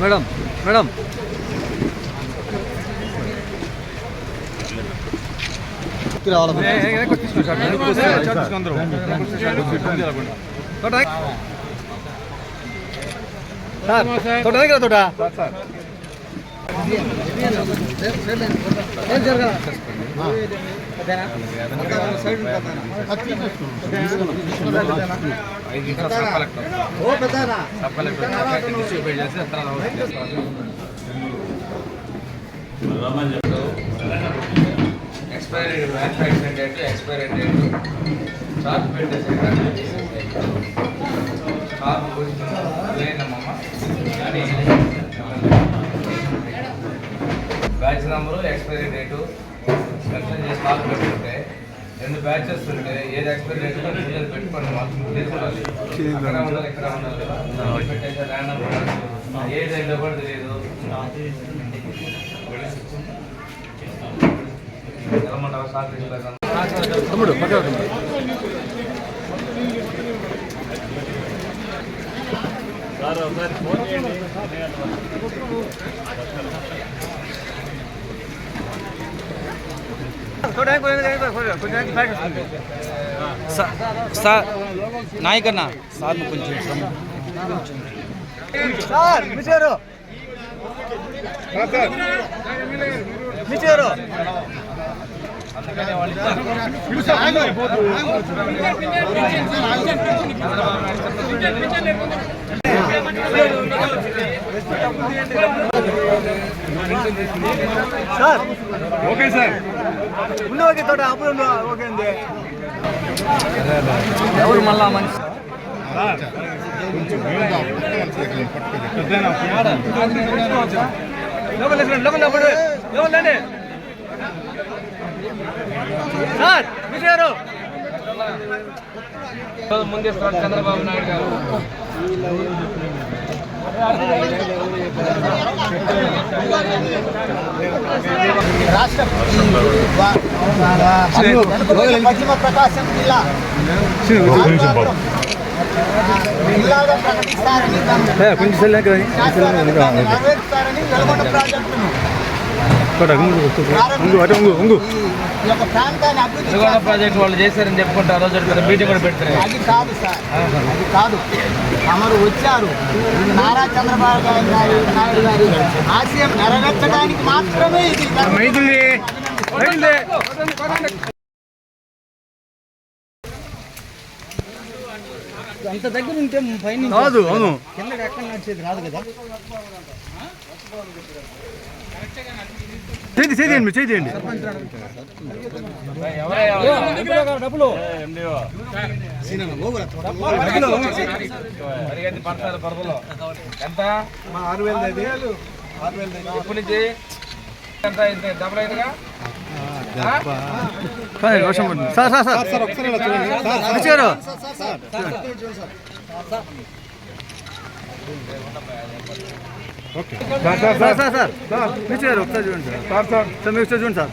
Madam madam తోట దగ్గర తోట expiry manufacturing date expiry date. Chart పెట్టేసి చార్ట్ లేనమ్మా కానీ batch number expiry date. Mention చేసి కాల్ పెట్టుకుంటే రెండు బ్యాచెస్ ఉంటే ఏది ఎక్స్పైరీ డేట్ డీటెయిల్ పెట్టుకోండి మాకు తెలుసుకోవాలి అక్కడ ఉండాలి ఇక్కడ ఉండాలి. కదా పెట్టేసి ర్యాండమ్ ఏది ఏంటో కూడా తెలియదు. సార్ తమ్ముడు పక్కన తమ్ముడు సార్ నాయకన్నా. సార్ కొంచెం సార్ మిచారు మిచారు సార్. Okay sir. ఉన్న ఓకే తోట అప్పుడు ఓకే అండి. ఎవరు మళ్ళా లోపల రండి. సార్ మిచారు ముందేస్తారు చంద్రబాబు నాయుడు గారు పశ్చిమ ప్రకాశం జిల్లా జిల్లాగా ప్రకటిస్తారని కొంచెం నెరవేరుస్తారని వెలుగొండ ప్రాజెక్టును ఈ యొక్క ప్రాంతాన్ని అభివృద్ధి శ్రీగొండ ప్రాజెక్ట్ వాళ్ళు చేశారని చెప్పుకుంటే ఆ రోజు మీటింగ్ కూడా పెడతారు. అది కాదు సార్. అది కాదు. తమరు వచ్చారు. ఇది నారా చంద్రబాబు గారి నాయుడు నాయుడు గారి ఆశయం నెరవేర్చడానికి మాత్రమే ఇది అంత దగ్గర ఉంటే పైన కాదు అవును. కిందకి ఎక్కడ నడిచేది రాదు కదా. చేయండి చేయండి మీరు చేయండి. డబ్బులు పరిగెత్తి పడతారు పరదలో ఎంత ఆరు వేలు ఎప్పటి నుంచి ఎంత ఇంత అయిందిగా వర్షం పడుతుంది. Sir sir sir. సార్ ఒకసారి మిచారు సార్ సార్ సార్ మిచారు ఒకసారి చూడండి సార్. Sir sir. మీరు ఒకసారి చూడండి sir.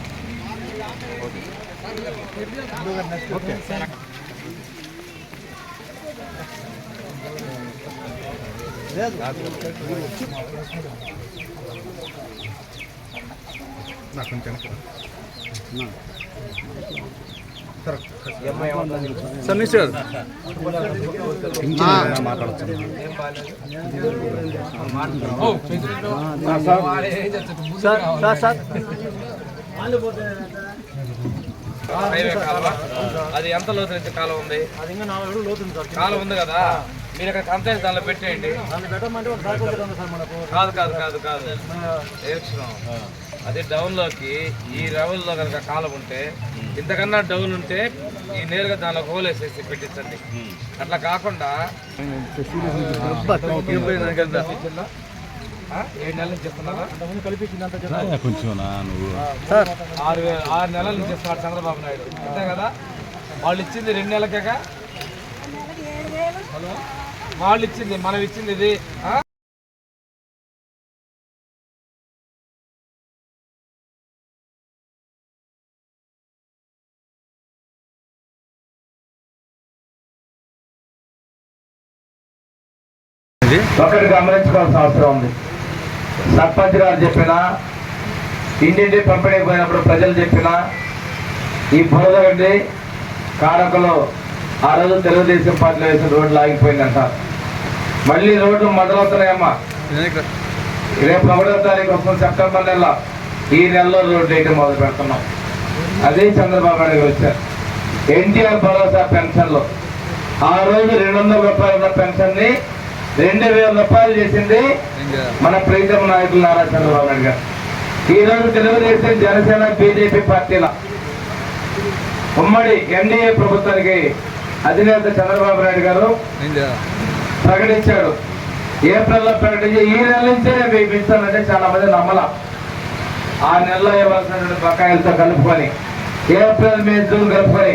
Sir mister sir sir sir. Highway కాలువ అది ఎంత లోతు నుంచి కాలువ ఉంది? కాలువ ఉంది కదా? మీరు ఇక్కడ కంప్లైంట్ దానిలో పెట్టేయండి. కాదు కాదు కాదు కాదు. అది డౌన్లోకి ఈ లెవెల్లో కనుక కాలం ఉంటే ఇంతకన్నా డౌన్ ఉంటే ఈ నేరుగా దానిలో హోల్ వేసేసి పెట్టించండి. అట్లా కాకుండా? ఏడు నెలల సార్. ఆరు ఆరు నెలల నుంచి ఇస్తున్నాడు చంద్రబాబు నాయుడు. అంతే కదా? వాళ్ళు ఇచ్చింది రెండు నెలకేగా వాళ్ళు ఇచ్చింది మనం ఇచ్చింది ఇది ఒకటి గమనించుకోవాల్సిన అవసరం ఉంది. సర్పంచ్ గారు చెప్పినా ఇంటింటి పంపిణీ పోయినప్పుడు ప్రజలు చెప్పినా ఈ బురదగడ్డి కారకులు ఆ రోజు తెలుగుదేశం పార్టీలో వేసిన రోడ్లు ఆగిపోయిందంట మళ్ళీ రోడ్లు మొదలవుతున్నాయమ్మా రేపు ఒకటో తారీఖు వస్తుంది సెప్టెంబర్ నెల ఈ నెలలో రోడ్లు వేయడం మొదలు పెడుతున్నాం. అదే చంద్రబాబు నాయుడు గారు వచ్చారు. ఎన్టీఆర్ భరోసా పెన్షన్లు. ఆ రోజు రెండు వందల రూపాయల ఉన్న పెన్షన్ని రెండు వేల రూపాయలు చేసింది మన ప్రీతం నాయకులు నారా చంద్రబాబు నాయుడు గారు. ఈ రోజు తెలుగుదేశం జనసేన బీజేపీ పార్టీల ఉమ్మడి ఎన్డీఏ ప్రభుత్వానికి అధినేత చంద్రబాబు నాయుడు గారు ప్రకటించాడు. ఏప్రిల్లో ప్రకటించి ఈ నెల నుంచే నేను ఇస్తానంటే చాలా మంది నమ్మల. ఆ నెలలో ఇవ్వాల్సినటువంటి బకాయిలతో కలుపుకొని ఏప్రిల్ మే జూన్ కలుపుకొని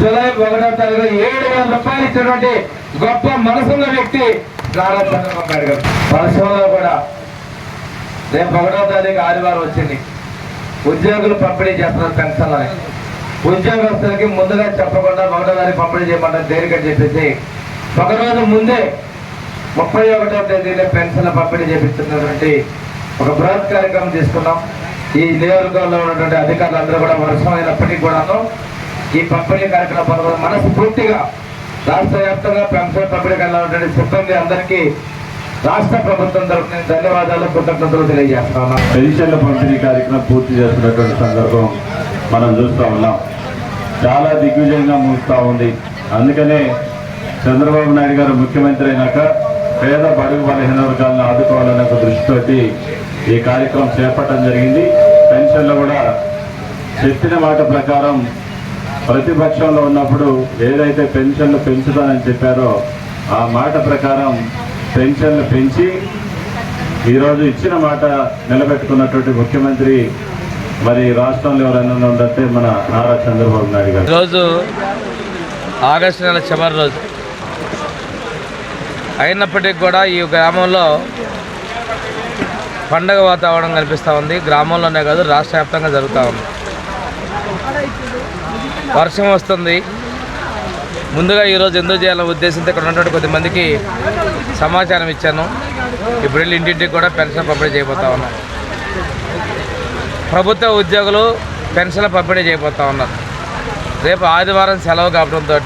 జూలై ఒకటో తారీఖు ఏడు వేల రూపాయలు ఇచ్చినటువంటి గొప్ప మనసున్న వ్యక్తి నారా చంద్రబాబు నాయుడు గారు. పరిశ్రమలో కూడా రేపు ఒకటో తారీఖు ఆదివారం వచ్చింది. ఉద్యోగులు పంపిణీ చేస్తున్నారు పెన్షన్లని. ఉద్యోగస్తులకి ముందుగా చెప్పకుండా ఒకటో తారీఖు పంపిణీ చేయమంటారు దేనికని చెప్పేసి. ఒక రోజు ముందే ముప్పై ఒకటో తేదీన పెన్షన్ల పంపిణీ చేపిస్తున్నటువంటి ఒక బృహత్ కార్యక్రమం తీసుకున్నాం. ఈ నియోజకవర్గంలో ఉన్నటువంటి అధికారులు అందరూ కూడా వర్షం అయినప్పటికీ కూడాను ఈ పంపిణీ కార్యక్రమం పాల్గొని మనస్ఫూర్తిగా రాష్ట్ర వ్యాప్తంగా పెన్షన్ పంపిణీకి వెళ్ళినటువంటి సిబ్బంది అందరికీ. రాష్ట్ర ప్రభుత్వం తరఫున ధన్యవాదాలు కృతజ్ఞతలు తెలియజేస్తాను పెన్షన్ల పంపిణీ కార్యక్రమం పూర్తి చేస్తున్నటువంటి సందర్భం మనం చూస్తూ ఉన్నాం. చాలా దిగ్విజయంగా ముగుస్తూ ఉంది. అందుకనే చంద్రబాబు నాయుడు గారు ముఖ్యమంత్రి అయినాక పేద బడుగు బలహీన వర్గాలను ఆదుకోవాలనే ఒక దృష్టితోటి ఈ కార్యక్రమం చేపట్టడం జరిగింది. పెన్షన్లు కూడా చెప్పిన మాట ప్రకారం ప్రతిపక్షంలో ఉన్నప్పుడు ఏదైతే పెన్షన్లు పెంచుతానని చెప్పారో ఆ మాట ప్రకారం పెన్షన్లు పెంచి ఈరోజు ఇచ్చిన మాట నిలబెట్టుకున్నటువంటి ముఖ్యమంత్రి మరి రాష్ట్రంలో ఎవరైనా ఉందంటే మన నారా చంద్రబాబు నాయుడు గారు. ఈరోజు ఆగస్టు నెల చివరి రోజు అయినప్పటికీ కూడా ఈ గ్రామంలో పండగ వాతావరణం కనిపిస్తూ ఉంది. గ్రామంలోనే కాదు రాష్ట్ర వ్యాప్తంగా జరుగుతూ ఉంది. వర్షం వస్తుంది. ముందుగా ఈరోజు ఎందుకు చేయాలనే ఉద్దేశంతో ఇక్కడ ఉన్నటువంటి కొద్దిమందికి సమాచారం ఇచ్చాను. ఇప్పుడు వెళ్ళి ఇంటింటికి కూడా పెన్షన్ పంపిణీ చేయబోతా ఉన్నాం. ప్రభుత్వ ఉద్యోగులు పెన్షన్ పంపిణీ చేయబోతా ఉన్నారు. రేపు ఆదివారం సెలవు కావడంతో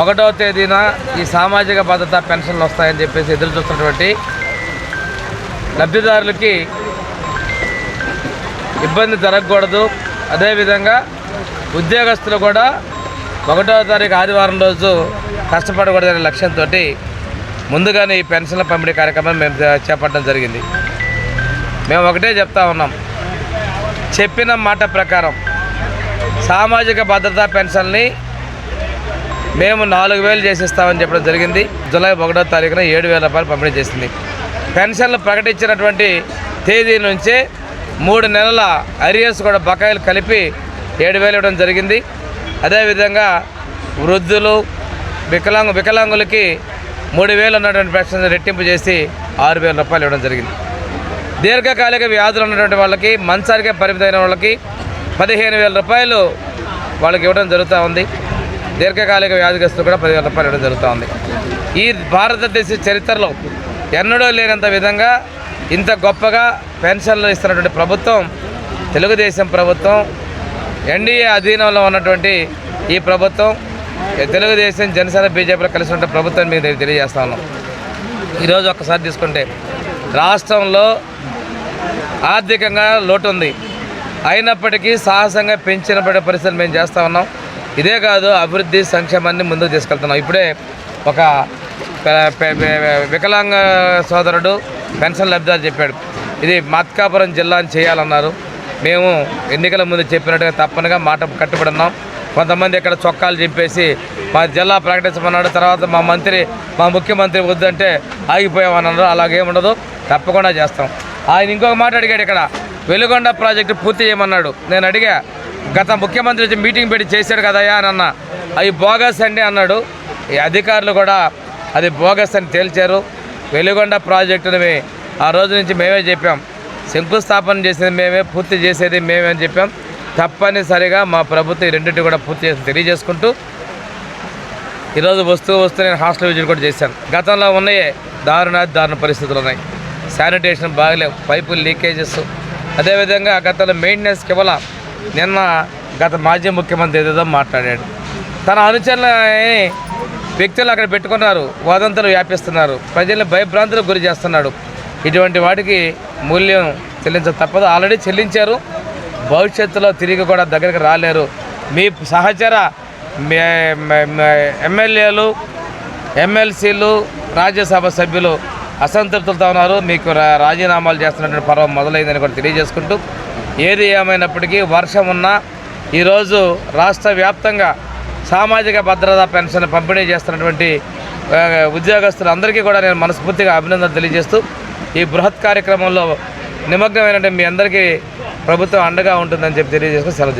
ఒకటో తేదీన ఈ సామాజిక భద్రత పెన్షన్లు వస్తాయని చెప్పేసి ఎదురు చూస్తున్నటువంటి లబ్ధిదారులకి ఇబ్బంది జరగకూడదు. అదేవిధంగా ఉద్యోగస్తులు కూడా ఒకటో తారీఖు ఆదివారం రోజు కష్టపడకూడదనే లక్ష్యంతో ముందుగానే ఈ పెన్షన్ల పంపిణీ కార్యక్రమం మేము చేపట్టడం జరిగింది. మేము ఒకటే చెప్తా ఉన్నాం. చెప్పిన మాట ప్రకారం సామాజిక భద్రతా పెన్షన్ని మేము నాలుగు వేలు చేసిస్తామని చెప్పడం జరిగింది. జూలై ఒకటో తారీఖున ఏడు వేల రూపాయలు పంపిణీ చేసింది. పెన్షన్లు ప్రకటించినటువంటి తేదీ నుంచే మూడు నెలల అరియర్స్ కూడా బకాయిలు కలిపి ఏడు వేలు ఇవ్వడం జరిగింది. అదేవిధంగా వృద్ధులు వికలాంగు వికలాంగులకి మూడు వేలు ఉన్నటువంటి పెన్షన్ రెట్టింపు చేసి ఆరు వేల రూపాయలు ఇవ్వడం జరిగింది. దీర్ఘకాలిక వ్యాధులు ఉన్నటువంటి వాళ్ళకి మంచానికే పరిమితమైన వాళ్ళకి పదిహేను వేల రూపాయలు వాళ్ళకి ఇవ్వడం జరుగుతూ ఉంది. దీర్ఘకాలిక వ్యాధిగ్రస్తులు కూడా పదివేల రూపాయలు ఇవ్వడం జరుగుతూ ఉంది. ఈ భారతదేశ చరిత్రలో ఎన్నడూ లేనంత విధంగా ఇంత గొప్పగా పెన్షన్లు ఇస్తున్నటువంటి ప్రభుత్వం తెలుగుదేశం ప్రభుత్వం ఎన్డీఏ అధీనంలో ఉన్నటువంటి ఈ ప్రభుత్వం తెలుగుదేశం జనసేన బీజేపీలో కలిసి ఉన్న ప్రభుత్వం మీకు తెలియజేస్తా ఉన్నాం. ఈరోజు ఒక్కసారి తీసుకుంటే రాష్ట్రంలో ఆర్థికంగా లోటు ఉంది. అయినప్పటికీ సాహసంగా పెంచిన పరిస్థితులు మేము చేస్తూ ఉన్నాం. ఇదే కాదు అభివృద్ధి సంక్షేమాన్ని ముందుకు తీసుకెళ్తున్నాం. ఇప్పుడే ఒక వికలాంగ సోదరుడు పెన్షన్ లబ్ధిదారు చెప్పాడు. ఇది మత్కాపురం జిల్లాని చేయాలన్నారు. మేము ఎన్నికల ముందు చెప్పినట్టుగా తప్పనిగా మాట కట్టుబడున్నాం. కొంతమంది ఇక్కడ చొక్కాలు చెప్పేసి మా జిల్లా ప్రకటించమన్నాడు. తర్వాత మా మంత్రి మా ముఖ్యమంత్రి వద్దంటే ఆగిపోయామన్నారు. అలాగేముండదు తప్పకుండా చేస్తాం. ఆయన ఇంకొక మాట అడిగాడు ఇక్కడ. వెలుగొండ ప్రాజెక్టు పూర్తి చేయమన్నాడు. నేను అడిగా గత ముఖ్యమంత్రి వచ్చి మీటింగ్ పెట్టి చేశాడు కదయ్యా అని అన్న. అవి బోగస్ అండి అన్నాడు. ఈ అధికారులు కూడా అది బోగస్ అని తేల్చారు. వెలుగొండ ప్రాజెక్టుని ఆ రోజు నుంచి మేమే చెప్పాం. శంకుస్థాపన చేసేది మేమే పూర్తి చేసేది మేమే అని చెప్పాం. తప్పనిసరిగా మా ప్రభుత్వం ఈ రెండింటి కూడా పూర్తి చేసి తెలియజేసుకుంటూ ఈరోజు వస్తూ వస్తూ నేను హాస్టల్ విజిట్ కూడా చేశాను. గతంలో ఉన్నాయే దారుణ దారుణ పరిస్థితులు ఉన్నాయి. శానిటేషన్ బాగలేవు పైపులు లీకేజెస్. అదేవిధంగా గతంలో మెయింటెనెన్స్ కేవలం నిన్న గత మాజీ ముఖ్యమంత్రి ఏదేదో మాట్లాడాడు. తన అనుచరులని వ్యక్తులు అక్కడ పెట్టుకున్నారు వదంతులు వ్యాపిస్తున్నారు. ప్రజల్ని భయభ్రాంతులకు గురి చేస్తున్నాడు. ఇటువంటి వాటికి మూల్యం చెల్లించ తప్పదు. ఆల్రెడీ చెల్లించారు. భవిష్యత్తులో తిరిగి కూడా దగ్గరికి రాలేరు. మీ సహచర మే- ఎమ్మెల్యేలు ఎమ్మెల్సీలు రాజ్యసభ సభ్యులు అసంతృప్తులతో ఉన్నారు. మీకు రా- రాజీనామాలు చేస్తున్నటువంటి పర్వం మొదలైందని కూడా తెలియజేసుకుంటూ ఏది ఏమైనప్పటికీ వర్షం ఉన్నా ఈరోజు రాష్ట్ర వ్యాప్తంగా సామాజిక భద్రతా పెన్షన్ పంపిణీ చేస్తున్నటువంటి ఉద్యోగస్తులందరికీ కూడా నేను మనస్ఫూర్తిగా అభినందనలు తెలియజేస్తూ ఈ బృహత్ కార్యక్రమంలో నిమగ్నమైనటువంటి మీ అందరికీ ప్రభుత్వం అండగా ఉంటుందని చెప్పి తెలియజేసుకుని సెలవు